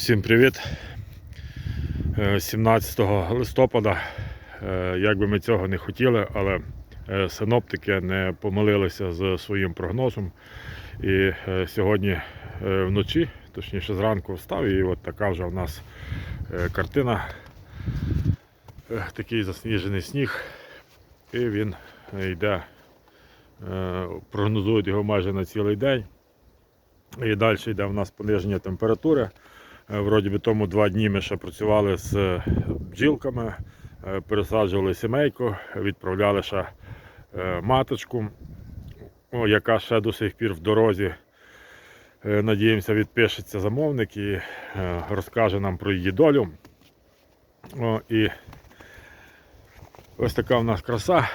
Всім привіт! Е, 17 листопада, е, як би ми цього не хотіли, але е, синоптики не помилилися з своїм прогнозом. І е, сьогодні е, вночі, точніше зранку встав, і от така вже в нас е, картина. Е, Такий засніжений сніг. І він е, йде, е, прогнозують його майже на цілий день. І далі йде в нас пониження температури. Е, Вроді би тому два дні ми ще працювали з е, бджілками, е, пересаджували сімейку, відправляли ще маточку, яка ще до сих пір в дорозі. Надіємося, відпишеться замовник і розкаже нам про її долю. О, і ось така в нас краса.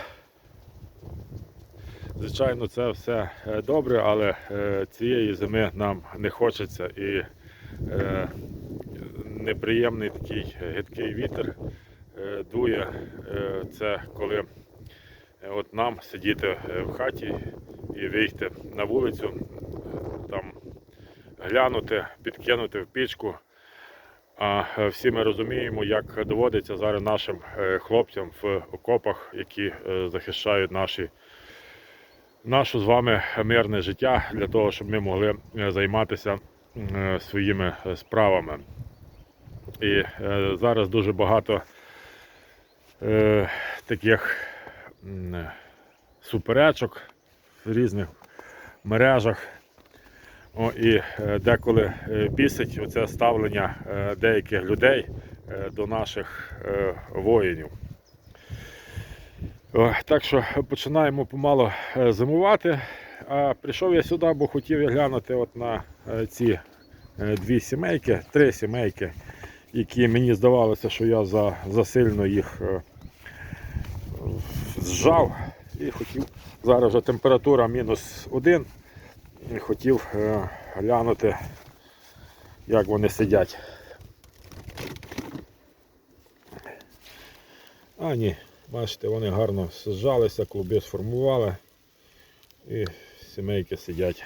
Звичайно, це все добре, але цієї зими нам не хочеться і неприємний такий гидкий вітер е, дує. Е, Це коли е, от нам сидіти е, в хаті і вийти на вулицю, е, там глянути, підкинути в пічку. А е, всі ми розуміємо, як доводиться зараз нашим е, хлопцям в окопах, які е, захищають наші наше з вами мирне життя для того, щоб ми могли е, займатися е, своїми е, справами. І е, зараз дуже багато е, таких е, суперечок в різних мережах. О, і е, деколи е, бісить оце ставлення е, деяких людей е, до наших е, воїнів. О, Так що починаємо помало е, зимувати. А прийшов я сюди, бо хотів я глянути от на е, ці дві сімейки, три сімейки, які мені здавалося, що я за, засильно їх е, зжав. І хотів, зараз вже температура мінус один. І хотів е, глянути, як вони сидять. А ні, бачите, вони гарно зжалися, клуби сформували і сімейки сидять.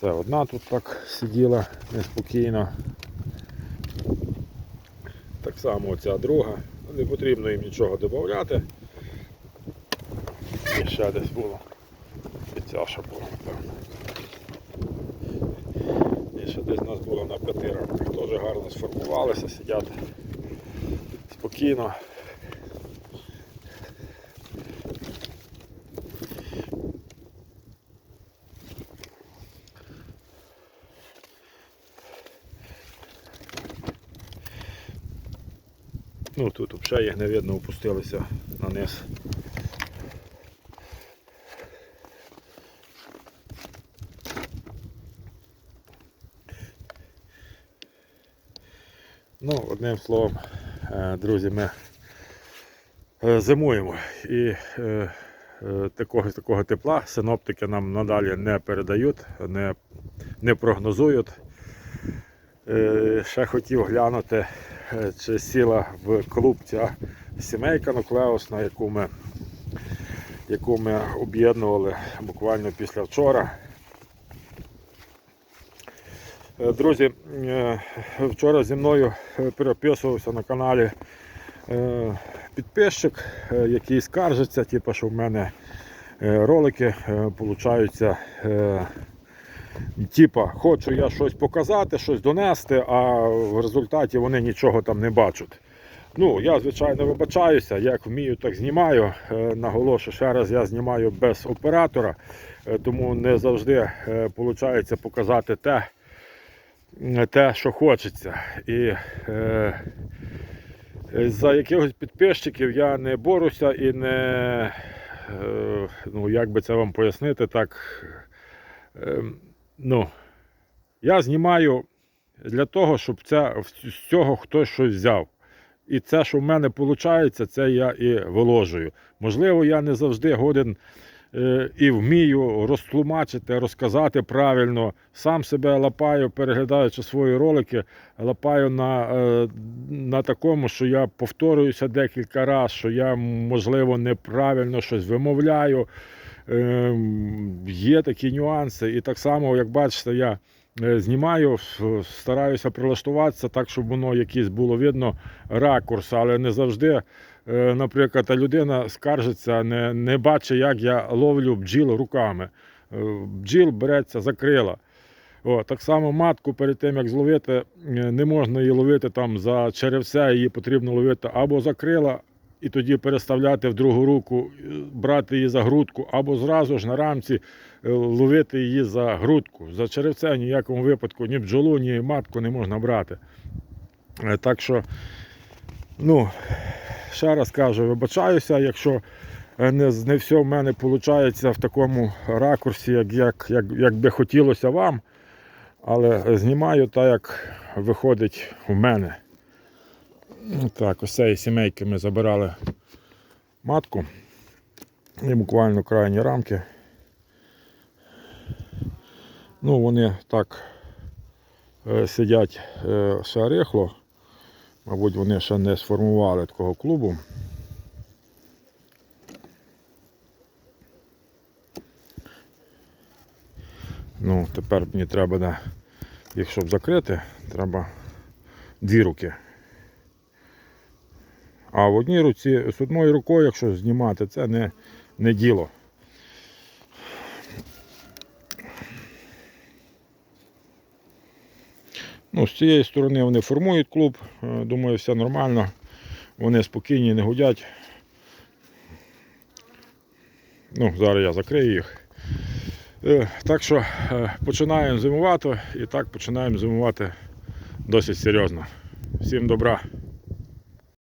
Це одна тут так сиділа неспокійно. Так само оця друга. Не потрібно їм нічого додати. І ще десь було. І ця ще була. І ще десь у нас було на п'яти рамках. Теж гарно сформувалися, сидять спокійно. Ну тут взагалі їх не видно опустилися на низ. Ну, одним словом, е, друзі, ми е, зимуємо і е, такого, такого тепла синоптики нам надалі не передають, не, не прогнозують. Ще хотів глянути, чи сіла в клуб ця сімейка нуклеусна, яку ми, яку ми об'єднували буквально після вчора. Е, Друзі, е, вчора зі мною е, переписувався на каналі е, підписчик, е, який скаржиться, типу, що в мене е, ролики е, получаються. Е, Типа, хочу я щось показати, щось донести, а в результаті вони нічого там не бачать. Ну, я, звичайно, вибачаюся, як вмію, так знімаю. Е, Наголошую, ще раз я знімаю без оператора, е, тому не завжди виходить показати те, те, що хочеться. І е, за якихось підписчиків я не борюся і не, е, ну, як би це вам пояснити, так. Е, ну, я знімаю для того, щоб це, з цього хтось щось взяв. І це, що в мене виходить, це я і виложую. Можливо, я не завжди годен е, і вмію розтлумачити, розказати правильно. Сам себе лапаю, переглядаючи свої ролики, лапаю на, е, на такому, що я повторююся декілька разів, що я, можливо, неправильно щось вимовляю. Ем, Є такі нюанси. І так само, як бачите, я е, знімаю, стараюся прилаштуватися так, щоб воно якийсь було видно ракурс, але не завжди, е, наприклад, людина скаржиться, не, не бачить, як я ловлю бджіл руками. Е, Бджіл береться за крила. О, так само матку перед тим, як зловити, не можна її ловити там за черевце, її потрібно ловити або за крила, і тоді переставляти в другу руку, е, брати її за грудку, або зразу ж на рамці е, ловити її за грудку. За черевце в ніякому випадку ні бджолу, ні матку не можна брати. Е, Так що, ну, ще раз кажу, вибачаюся, якщо не, не все в мене виходить в такому ракурсі, як, як, як, як би хотілося вам. Але знімаю так, як виходить у мене. Так, ось цієї сімейки ми забирали матку. І буквально крайні рамки. Ну, вони так е, сидять ще рихло. Мабуть, вони ще не сформували такого клубу. Ну, тепер мені треба, їх щоб закрити, треба дві руки. А в одній руці з одною рукою, якщо знімати, це не, не діло. Ну, з цієї сторони вони формують клуб. Е, Думаю, все нормально. Вони спокійні, не гудять. Ну, зараз я закрию їх. Е, Так що е, починаємо зимувати і так починаємо зимувати досить серйозно. Всім добра!